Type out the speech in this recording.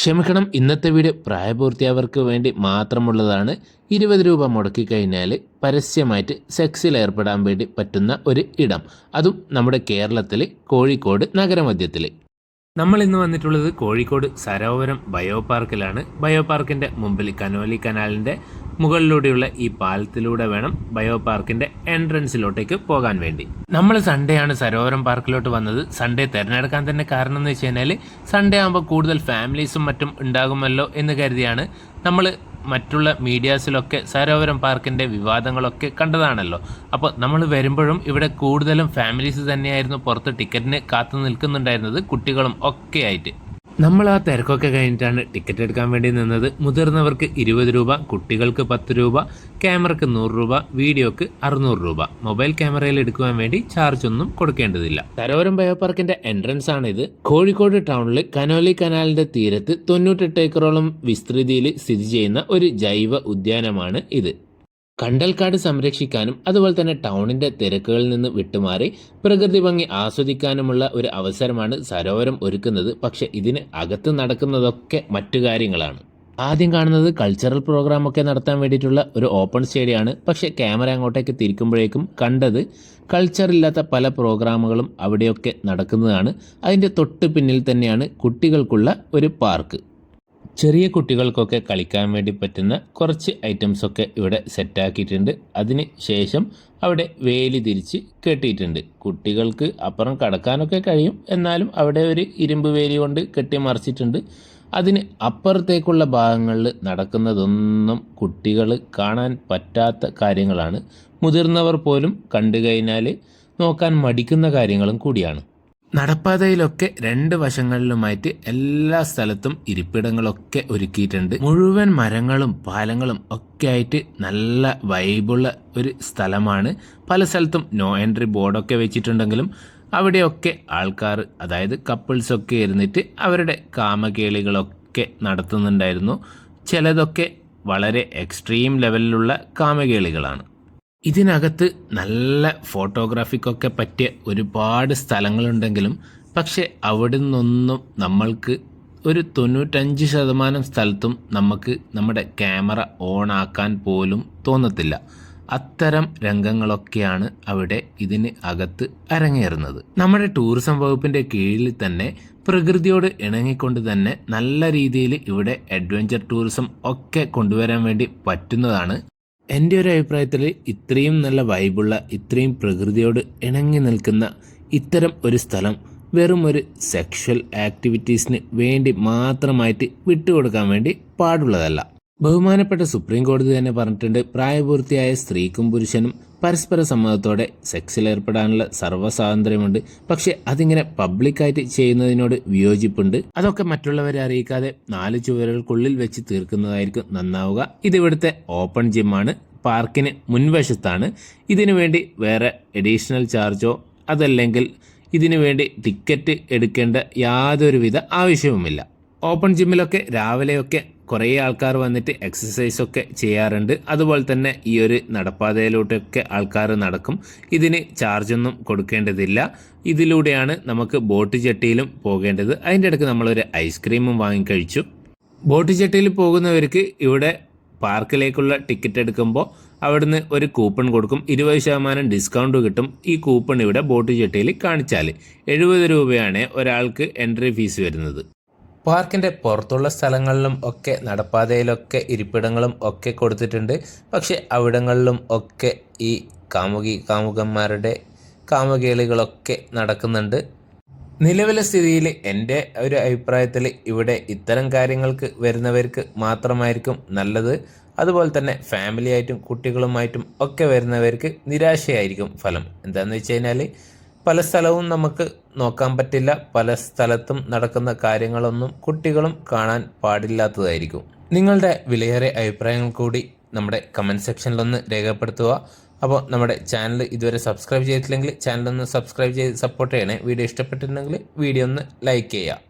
ക്ഷമിക്കണം ഇന്നത്തെ വീഡിയോ പ്രായപൂർത്തിയായവർക്ക് വേണ്ടി മാത്രമുള്ളതാണ്. ഇരുപത് രൂപ മുടക്കി കഴിഞ്ഞാൽ പരസ്യമായിട്ട് സെക്സിൽ ഏർപ്പെടാൻ വേണ്ടി പറ്റുന്ന ഒരു ഇടം. അതും നമ്മുടെ കേരളത്തിൽ കോഴിക്കോട് നഗരമധ്യത്തിൽ നമ്മൾ ഇന്ന് വന്നിട്ടുള്ളത് കോഴിക്കോട് സരോവരം ബയോ പാർക്കിലാണ് ബയോ പാർക്കിന്റെ മുമ്പിൽ കനോലി കനാലിന്റെ മുകളിലൂടെയുള്ള ഈ പാലത്തിലൂടെ വേണം ബയോ പാർക്കിന്റെ എൻട്രൻസിലോട്ടേക്ക് പോകാൻ വേണ്ടി. നമ്മൾ സൺഡേ ആണ് സരോവരം പാർക്കിലോട്ട് വന്നത്. സൺഡേ തിരഞ്ഞെടുക്കാൻ തന്നെ കാരണം എന്ന് വെച്ച് കഴിഞ്ഞാൽ സൺഡേ ആകുമ്പോൾ കൂടുതൽ ഫാമിലീസും മറ്റും ഉണ്ടാകുമല്ലോ എന്ന് കരുതിയാണ് നമ്മൾ മറ്റുള്ള മീഡിയാസിലൊക്കെ സരോവരം പാർക്കിന്റെ വിവാദങ്ങളൊക്കെ കണ്ടതാണല്ലോ. അപ്പോൾ നമ്മൾ വരുമ്പോഴും ഇവിടെ കൂടുതലും ഫാമിലീസ് തന്നെയായിരുന്നു പുറത്ത് ടിക്കറ്റിന് കാത്തു നിൽക്കുന്നുണ്ടായിരുന്നത് കുട്ടികളും ഒക്കെ ആയിട്ട്. നമ്മൾ ആ തിരക്കൊക്കെ കഴിഞ്ഞിട്ടാണ് ടിക്കറ്റ് എടുക്കാൻ വേണ്ടി നിന്നത്. മുതിർന്നവർക്ക് ഇരുപത് രൂപ കുട്ടികൾക്ക് പത്ത് രൂപ ക്യാമറയ്ക്ക് നൂറ് രൂപ വീഡിയോക്ക് അറുന്നൂറ് രൂപ. മൊബൈൽ ക്യാമറയിൽ എടുക്കുവാൻ വേണ്ടി ചാർജ് ഒന്നും കൊടുക്കേണ്ടതില്ല. തരോരം ബയോപാർക്കിന്റെ എൻട്രൻസ് ആണ് ഇത് കോഴിക്കോട് ടൗണിൽ കനോലി കനാലിന്റെ തീരത്ത് തൊണ്ണൂറ്റെട്ട് ഏക്കറോളം വിസ്തൃതിയിൽ സ്ഥിതി ചെയ്യുന്ന ഒരു ജൈവ ഉദ്യാനമാണ് ഇത്. കണ്ടൽക്കാട് സംരക്ഷിക്കാനും അതുപോലെ തന്നെ ടൗണിന്റെ തിരക്കുകളിൽ നിന്ന് വിട്ടുമാറി പ്രകൃതി ഭംഗി ആസ്വദിക്കാനുമുള്ള ഒരു അവസരമാണ് സരോവരം ഒരുക്കുന്നത്. പക്ഷെ ഇതിന് അകത്ത് നടക്കുന്നതൊക്കെ മറ്റു കാര്യങ്ങളാണ്. ആദ്യം കാണുന്നത് കൾച്ചറൽ പ്രോഗ്രാം ഒക്കെ നടത്താൻ വേണ്ടിയിട്ടുള്ള ഒരു ഓപ്പൺ സ്റ്റേഡിയമാണ് പക്ഷെ ക്യാമറ അങ്ങോട്ടേക്ക് തിരിക്കുമ്പോഴേക്കും കണ്ടത് കൾച്ചർ ഇല്ലാത്ത പല പ്രോഗ്രാമുകളും അവിടെയൊക്കെ നടക്കുന്നതാണ്. അതിന്റെ തൊട്ട് പിന്നിൽ തന്നെയാണ് കുട്ടികൾക്കുള്ള ഒരു പാർക്ക് ചെറിയ കുട്ടികൾക്കൊക്കെ കളിക്കാൻ വേണ്ടി പറ്റുന്ന കുറച്ച് ഐറ്റംസൊക്കെ ഇവിടെ സെറ്റാക്കിയിട്ടുണ്ട് അതിന് ശേഷം അവിടെ വേലി തിരിച്ച് കെട്ടിയിട്ടുണ്ട്. കുട്ടികൾക്ക് അപ്പുറം കടക്കാനൊക്കെ കഴിയും. എന്നാലും അവിടെ ഒരു ഇരുമ്പ് വേലി കൊണ്ട് കെട്ടി മറിച്ചിട്ടുണ്ട്. അതിന് അപ്പുറത്തേക്കുള്ള ഭാഗങ്ങളിൽ നടക്കുന്നതൊന്നും കുട്ടികൾ കാണാൻ പറ്റാത്ത കാര്യങ്ങളാണ്. മുതിർന്നവർ പോലും കണ്ടു കഴിഞ്ഞാൽ നോക്കാൻ മടിക്കുന്ന കാര്യങ്ങളും കൂടിയാണ്. നടപ്പാതയിലൊക്കെ രണ്ട് വശങ്ങളിലുമായിട്ട് എല്ലാ സ്ഥലത്തും ഇരിപ്പിടങ്ങളൊക്കെ ഒരുക്കിയിട്ടുണ്ട്. മുഴുവൻ മരങ്ങളും പാലങ്ങളും ഒക്കെ ആയിട്ട് നല്ല വൈബുള്ള ഒരു സ്ഥലമാണ്. പല സ്ഥലത്തും നോ എൻട്രി ബോർഡൊക്കെ വെച്ചിട്ടുണ്ടെങ്കിലും അവിടെയൊക്കെ ആൾക്കാർ അതായത് കപ്പിൾസൊക്കെ ഇരുന്നിട്ട് അവരുടെ കാമകേളികളൊക്കെ നടത്തുന്നുണ്ടായിരുന്നു. ചിലതൊക്കെ വളരെ എക്സ്ട്രീം ലെവലിലുള്ള കാമകേളികളാണ്. ഇതിനകത്ത് നല്ല ഫോട്ടോഗ്രാഫിക്കൊക്കെ പറ്റിയ ഒരുപാട് സ്ഥലങ്ങളുണ്ടെങ്കിലും പക്ഷെ അവിടെ നിന്നൊന്നും നമ്മൾക്ക് ഒരു തൊണ്ണൂറ്റഞ്ച് ശതമാനം സ്ഥലത്തും നമുക്ക് നമ്മുടെ ക്യാമറ ഓൺ ആക്കാൻ പോലും തോന്നത്തില്ല. അത്തരം രംഗങ്ങളൊക്കെയാണ് അവിടെ ഇതിന് അകത്ത് അരങ്ങേറുന്നത്. നമ്മുടെ ടൂറിസം വകുപ്പിന്റെ കീഴിൽ തന്നെ പ്രകൃതിയോട് ഇണങ്ങിക്കൊണ്ട് തന്നെ നല്ല രീതിയിൽ ഇവിടെ അഡ്വഞ്ചർ ടൂറിസം ഒക്കെ കൊണ്ടുവരാൻ വേണ്ടി പറ്റുന്നതാണ് എന്റെ ഒരു അഭിപ്രായത്തിൽ ഇത്രയും നല്ല വൈബുള്ള ഇത്രയും പ്രകൃതിയോട് ഇണങ്ങി നിൽക്കുന്ന ഇത്തരം ഒരു സ്ഥലം വെറും ഒരു സെക്ഷൽ ആക്ടിവിറ്റീസിന് വേണ്ടി മാത്രമായിട്ട് വിട്ടുകൊടുക്കാൻ വേണ്ടി പാടുള്ളതല്ല. ബഹുമാനപ്പെട്ട സുപ്രീം കോടതി തന്നെ പറഞ്ഞിട്ടുണ്ട് പ്രായപൂർത്തിയായ സ്ത്രീക്കും പുരുഷനും പരസ്പര സമ്മതത്തോടെ സെക്സിൽ ഏർപ്പെടാനുള്ള സർവസ്വാതന്ത്ര്യമുണ്ട്. പക്ഷെ അതിങ്ങനെ പബ്ലിക്കായിട്ട് ചെയ്യുന്നതിനോട് വിയോജിപ്പുണ്ട്. അതൊക്കെ മറ്റുള്ളവരെ അറിയിക്കാതെ നാല് ചുവരുകൾക്കുള്ളിൽ വെച്ച് തീർക്കുന്നതായിരിക്കും നന്നാവുക. ഇത് ഇവിടുത്തെ ഓപ്പൺ ജിമ്മാണ്. പാർക്കിന് മുൻവശത്താണ്. ഇതിനു വേണ്ടി വേറെ എഡീഷണൽ ചാർജോ അതല്ലെങ്കിൽ ഇതിനു വേണ്ടി ടിക്കറ്റ് എടുക്കേണ്ട യാതൊരുവിധ ആവശ്യവുമില്ല. ഓപ്പൺ ജിമ്മിലൊക്കെ രാവിലെയൊക്കെ കുറേ ആൾക്കാർ വന്നിട്ട് എക്സസൈസ് ഒക്കെ ചെയ്യാറുണ്ട്. അതുപോലെ തന്നെ ഈ ഒരു നടപ്പാതയിലൂടെയൊക്കെ ആൾക്കാർ നടക്കും. ഇതിന് ചാർജൊന്നും കൊടുക്കേണ്ടതില്ല. ഇതിലൂടെയാണ് നമുക്ക് ബോട്ട് ചട്ടിയിലും പോകേണ്ടത്. അതിന്റെ ഇടയ്ക്ക് നമ്മളൊരു ഐസ്ക്രീമും വാങ്ങിക്കഴിച്ചു ബോട്ട് ചട്ടിയിൽ പോകുന്നവർക്ക് ഇവിടെ പാർക്കിലേക്കുള്ള ടിക്കറ്റ് എടുക്കുമ്പോൾ അവിടുന്ന് ഒരു കൂപ്പൺ കൊടുക്കും. ഇരുപത് ശതമാനം ഡിസ്കൗണ്ട് കിട്ടും ഈ കൂപ്പൺ ഇവിടെ ബോട്ട് ചട്ടിയിൽ കാണിച്ചാൽ എഴുപത് രൂപയാണ് ഒരാൾക്ക് എൻട്രി ഫീസ് വരുന്നത്. പാർക്കിന്റെ പുറത്തുള്ള സ്ഥലങ്ങളിലും ഒക്കെ നടപ്പാതയിലൊക്കെ ഇരിപ്പിടങ്ങളും ഒക്കെ കൊടുത്തിട്ടുണ്ട്. പക്ഷെ അവിടങ്ങളിലും ഒക്കെ ഈ കാമുകി കാമുകന്മാരുടെ കാമുകേളികളൊക്കെ നടക്കുന്നുണ്ട്. നിലവിലെ സ്ഥിതിയിൽ എന്റെ ഒരു അഭിപ്രായത്തിൽ ഇവിടെ ഇത്തരം കാര്യങ്ങൾക്ക് വരുന്നവർക്ക് മാത്രമായിരിക്കും നല്ലത്. അതുപോലെ തന്നെ ഫാമിലിയായിട്ടും കുട്ടികളുമായിട്ടും ഒക്കെ വരുന്നവർക്ക് നിരാശയായിരിക്കും ഫലം. എന്താണെന്ന് വെച്ച് കഴിഞ്ഞാൽ പല സ്ഥലവും നമുക്ക് നോക്കാൻ പറ്റില്ല. പല സ്ഥലത്തും നടക്കുന്ന കാര്യങ്ങളൊന്നും കുട്ടികളും കാണാൻ പാടില്ലാത്തതായിരിക്കും. നിങ്ങളുടെ വിലയേറെ അഭിപ്രായങ്ങൾ കൂടി നമ്മുടെ കമന്റ് സെക്ഷനിലൊന്ന് രേഖപ്പെടുത്തുക. അപ്പോൾ നമ്മുടെ ചാനൽ ഇതുവരെ സബ്സ്ക്രൈബ് ചെയ്തിട്ടില്ലെങ്കിൽ ചാനലൊന്ന് സബ്സ്ക്രൈബ് ചെയ്ത് സപ്പോർട്ട് ചെയ്യണേ. വീഡിയോ ഇഷ്ടപ്പെട്ടിട്ടുണ്ടെങ്കിൽ വീഡിയോ ഒന്ന് ലൈക്ക് ചെയ്യുക.